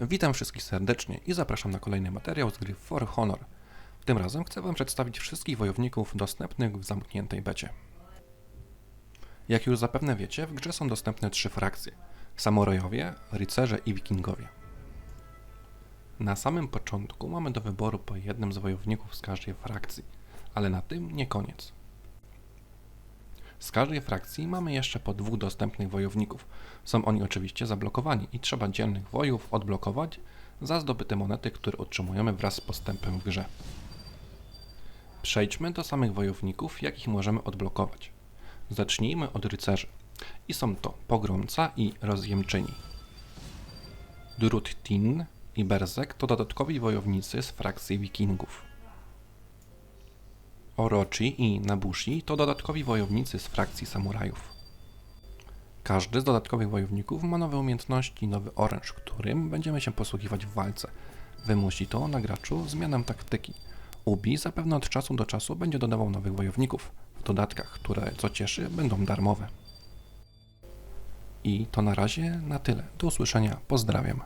Witam wszystkich serdecznie i zapraszam na kolejny materiał z gry For Honor. Tym razem chcę Wam przedstawić wszystkich wojowników dostępnych w zamkniętej becie. Jak już zapewne wiecie, w grze są dostępne trzy frakcje: samurajowie, rycerze i wikingowie. Na samym początku mamy do wyboru po jednym z wojowników z każdej frakcji, ale na tym nie koniec. Z każdej frakcji mamy jeszcze po dwóch dostępnych wojowników. Są oni oczywiście zablokowani i trzeba dzielnych wojów odblokować za zdobyte monety, które otrzymujemy wraz z postępem w grze. Przejdźmy do samych wojowników, jakich możemy odblokować. Zacznijmy od rycerzy. I są to Pogromca i Rozjemczyni. Druttin i Berzek to dodatkowi wojownicy z frakcji wikingów. Orochi i Nabushi to dodatkowi wojownicy z frakcji samurajów. Każdy z dodatkowych wojowników ma nowe umiejętności i nowy oręż, którym będziemy się posługiwać w walce. Wymusi to na graczu zmianę taktyki. Ubi zapewne od czasu do czasu będzie dodawał nowych wojowników w dodatkach, które, co cieszy, będą darmowe. I to na razie na tyle. Do usłyszenia. Pozdrawiam.